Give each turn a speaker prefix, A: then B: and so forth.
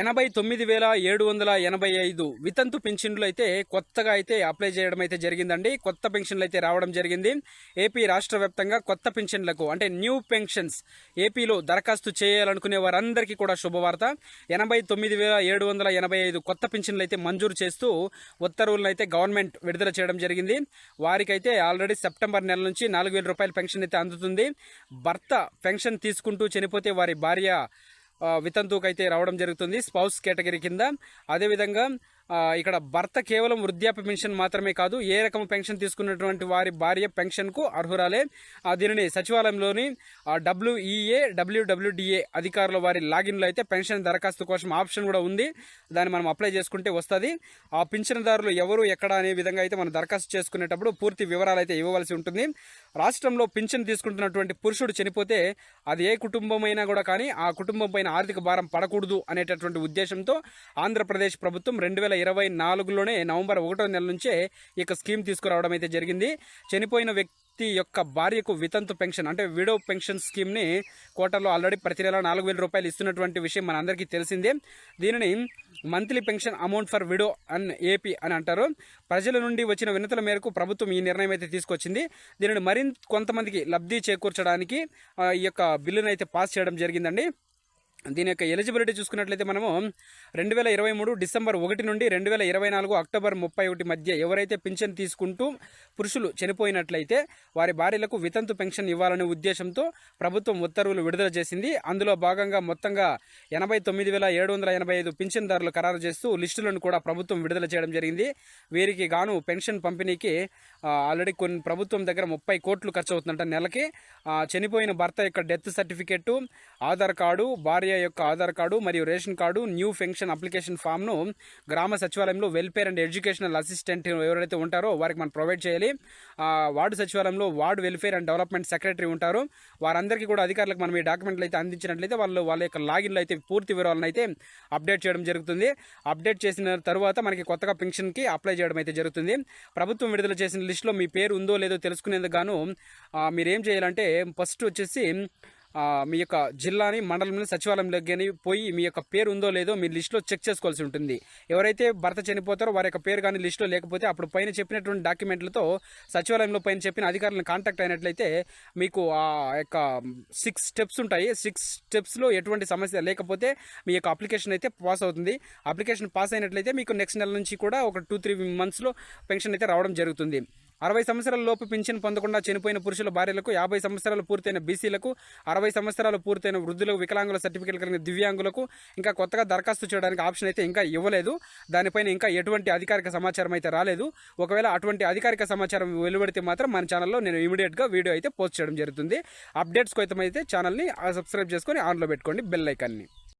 A: ఎనభై తొమ్మిది వేల ఏడు వందల ఎనభై ఐదు వితంతు పెన్షన్లు అయితే కొత్తగా అయితే అప్లై చేయడం అయితే జరిగిందండి. కొత్త పెన్షన్లు అయితే రావడం జరిగింది. ఏపీ రాష్ట్ర వ్యాప్తంగా కొత్త పెన్షన్లకు అంటే న్యూ పెన్షన్స్ ఏపీలో దరఖాస్తు చేయాలనుకునే వారందరికీ కూడా శుభవార్త. ఎనభై తొమ్మిది వేల ఏడు వందల ఎనభై ఐదు కొత్త పెన్షన్లు అయితే మంజూరు చేస్తూ ఉత్తర్వులను అయితే గవర్నమెంట్ విడుదల చేయడం జరిగింది. వారికైతే ఆల్రెడీ సెప్టెంబర్ నెల నుంచి నాలుగు వేల రూపాయల పెన్షన్ అయితే అందుతుంది. భర్త పెన్షన్ తీసుకుంటూ చనిపోతే వారి భార్య ఆ, వితంతువుకు అయితే రావడం జరుగుతుంది స్పౌస్ కేటగిరీ కింద. అదేవిధంగా ఇక్కడ భర్త కేవలం వృద్ధాప్య పెన్షన్ మాత్రమే కాదు ఏ రకం పెన్షన్ తీసుకున్నటువంటి వారి భార్య పెన్షన్కు అర్హురాలే. దీనిని సచివాలయంలోని డబ్ల్యూఈఏ డబ్ల్యూడబ్ల్యూడిఏ అధికారుల వారి లాగిన్లో అయితే పెన్షన్ దరఖాస్తు కోసం ఆప్షన్ కూడా ఉంది. దాన్ని మనం అప్లై చేసుకుంటే వస్తుంది. ఆ పింఛనదారులు ఎవరు ఎక్కడ అనే విధంగా అయితే మనం దరఖాస్తు చేసుకునేటప్పుడు పూర్తి వివరాలు అయితే ఇవ్వవలసి ఉంటుంది. రాష్ట్రంలో పింఛన్ తీసుకుంటున్నటువంటి పురుషుడు చనిపోతే అది ఏ కుటుంబమైనా కూడా కానీ ఆ కుటుంబం పైన ఆర్థిక భారం పడకూడదు అనేటటువంటి ఉద్దేశంతో ఆంధ్రప్రదేశ్ ప్రభుత్వం రెండు వేల ఇరవై నాలుగులోనే నవంబర్ ఒకటో నెల నుంచే ఈ యొక్క స్కీమ్ తీసుకురావడం అయితే జరిగింది. చనిపోయిన వ్యక్తి యొక్క భార్యకు వితంతు పెన్షన్ అంటే విడో పెన్షన్ స్కీమ్ని కోటలో ఆల్రెడీ ప్రతి నెల నాలుగు వేల రూపాయలు ఇస్తున్నటువంటి విషయం మన అందరికీ తెలిసిందే. దీనిని monthly pension amount for widow on AP అని అంటారు. ప్రజల నుండి వచ్చిన వినతుల మేరకు ప్రభుత్వం ఈ నిర్ణయం అయితే తీసుకొచ్చింది. దీనిని మరింత కొంతమందికి లబ్ధి చేకూర్చడానికి ఈ యొక్క బిల్లును అయితే పాస్ చేయడం జరిగిందండి. దీని యొక్క ఎలిజిబిలిటీ చూసుకున్నట్లయితే మనము రెండు వేల ఇరవై మూడు డిసెంబర్ ఒకటి నుండి రెండు వేల ఇరవై నాలుగు అక్టోబర్ ముప్పై ఒకటి మధ్య ఎవరైతే పింఛన్ తీసుకుంటూ పురుషులు చనిపోయినట్లయితే వారి భార్యలకు వితంతు పెన్షన్ ఇవ్వాలనే ఉద్దేశంతో ప్రభుత్వం ఉత్తర్వులు విడుదల చేసింది. అందులో భాగంగా మొత్తంగా ఎనభై తొమ్మిది వేల ఏడు వందల ఎనభై ఐదు పింఛన్దారులు ఖరారు చేస్తూ లిస్టులను కూడా ప్రభుత్వం విడుదల చేయడం జరిగింది. వీరికి గాను పెన్షన్ పంపిణీకి ఆల్రెడీ కొన్ని ప్రభుత్వం దగ్గర ముప్పై కోట్లు ఖర్చు అవుతుందంట నెలకి చనిపోయిన భర్త యొక్క డెత్ సర్టిఫికెట్ ఆధార్ కార్డు భార్య యొక్క ఆధార్ కార్డు మరియు ration card new pension application ఫామ్ను గ్రామ సచివాలయంలో వెల్ఫేర్ అండ్ ఎడ్యుకేషనల్ అసిస్టెంట్ ఎవరైతే ఉంటారో వారికి మనం ప్రొవైడ్ చేయాలి. వార్డు సచివాలయంలో ward welfare and development secretary ఉంటారు. వారందరికీ కూడా అధికారులకు మనం ఈ డాక్యుమెంట్లు అయితే అందించినట్లయితే వాళ్ళు వాళ్ళ యొక్క లాగిన్లు అయితే పూర్తి వివరాలను అయితే అప్డేట్ చేయడం జరుగుతుంది. అప్డేట్ చేసిన తర్వాత మనకి కొత్తగా పెన్షన్కి అప్లై చేయడం అయితే జరుగుతుంది. ప్రభుత్వం విడుదల చేసిన లిస్టులో మీ పేరు ఉందో లేదో తెలుసుకునేందుకు గాను మీరేం మీరు ఏం చేయాలంటే ఫస్ట్ వచ్చేసి మీ యొక్క జిల్లాని మండలంలో సచివాలయంలోకి కానీ పోయి మీ యొక్క పేరు ఉందో లేదో మీ లిస్టులో చెక్ చేసుకోవాల్సి ఉంటుంది. ఎవరైతే భర్త చనిపోతారో వారి యొక్క పేరు కానీ లిస్టులో లేకపోతే అప్పుడు పైన చెప్పినటువంటి డాక్యుమెంట్లతో సచివాలయంలో పైన చెప్పిన అధికారులను కాంటాక్ట్ అయినట్లయితే మీకు ఆ యొక్క సిక్స్ స్టెప్స్ ఉంటాయి. సిక్స్ స్టెప్స్లో ఎటువంటి సమస్య లేకపోతే మీ యొక్క అప్లికేషన్ అయితే పాస్ అవుతుంది. అప్లికేషన్ పాస్ అయినట్లయితే మీకు నెక్స్ట్ నెల నుంచి కూడా ఒక టూ త్రీ మంత్స్లో పెన్షన్ అయితే రావడం జరుగుతుంది. అరవై సంవత్సరాల లోపు పింఛన్ పొందకుండా చనిపోయిన పురుషుల భార్యలకు యాభై సంవత్సరాలు పూర్తయిన బీసీలకు అరవై సంవత్సరాలు పూర్తయిన వృద్ధులకు వికలాంగుల సర్టిఫికేట్ కలిగిన దివ్యాంగులకు ఇంకా కొత్తగా దరఖాస్తు చేయడానికి ఆప్షన్ అయితే ఇంకా ఇవ్వలేదు. దానిపైన ఇంకా ఎటువంటి అధికారిక సమాచారం అయితే రాలేదు. ఒకవేళ అటువంటి అధికారిక సమాచారం వెలువడితే మాత్రం మన ఛానల్లో నేను ఇమీడియట్గా వీడియో అయితే పోస్ట్ చేయడం జరుగుతుంది. అప్డేట్స్ కోసం అయితే ఛానల్ని సబ్స్క్రైబ్ చేసుకొని ఆన్లో పెట్టుకోండి బెల్ ఐకాన్ని.